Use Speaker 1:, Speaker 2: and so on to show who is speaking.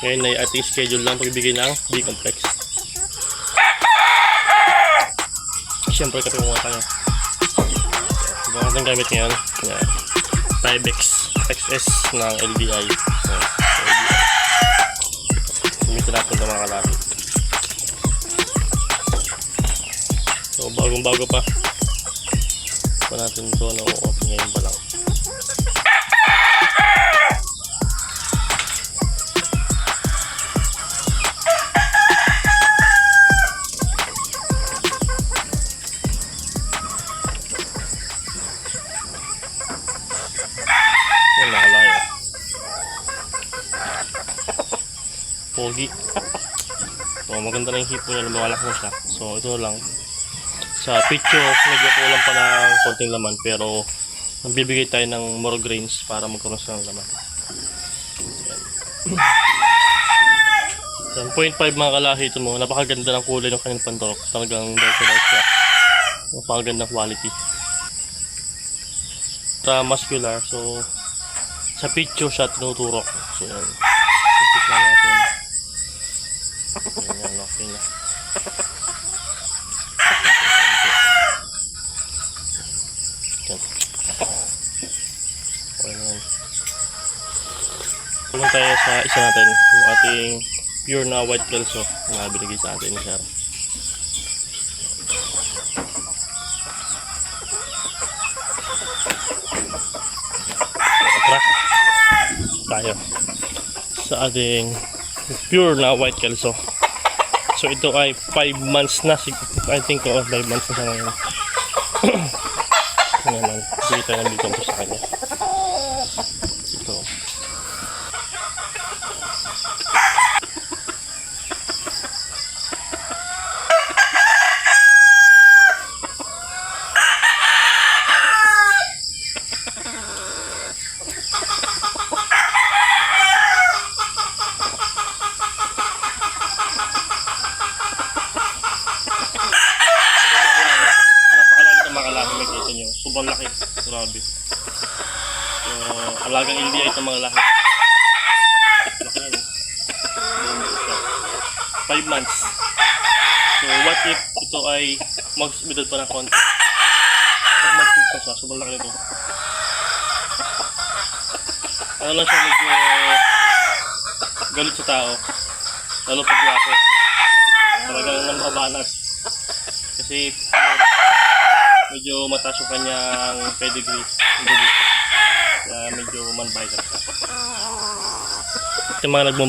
Speaker 1: Ngayon ay ating schedule lang pagbigay ng B-complex. Siyempre kasi mga tayo. Ang ating gamit ngayon. Yan. Tyvex XS ng LDI. So. Gamitin natin ito mga kalapit. So bagong bago pa. Pa natin ito na open ngayon pa lang. Pogi. So maganda na yung hipo niya, lumalaki na siya. So ito lang. Sa picture, medyo kulang pa ng konting laman pero nagbibigay tayo ng more grains para magkaroon siya ng laman. Yan. 1.5 mga kalahi ito mo. Napakaganda ng kulay ng kanyang pantorok. Talagang dark siya. Napakagandang quality. Sa muscular, so sa picture siya tinuturok. So yan. Lang natin. Yan, yan, okay na. Yan. Okay na yan. Pumunta tayo sa isa natin, yung ating pure na white kelso na binigay sa atin ni Sarah. Tayo sa ating pure na white kelso. So ito ay 5 months na. sig- I think oh, 5 months na siya ngayon. Ngayon. Bigay tayo ng sa kanya. Ito. Napakalaki ng mga kalaki makikita nyo. Sobrang laki. Grabe. So, alagang India itong mga lahi. Laki. Five months. So, what if ito ay mag-midod pa ng konti? Pag mag pa siya, sobrang laki nito. Ano lang siya medyo galit sa tao. Lalo pag wapo. Talagang namabanas. Kasi medyo mataas yung kanyang pedigree. Medyo manbay ka siya. Yung mga nagmum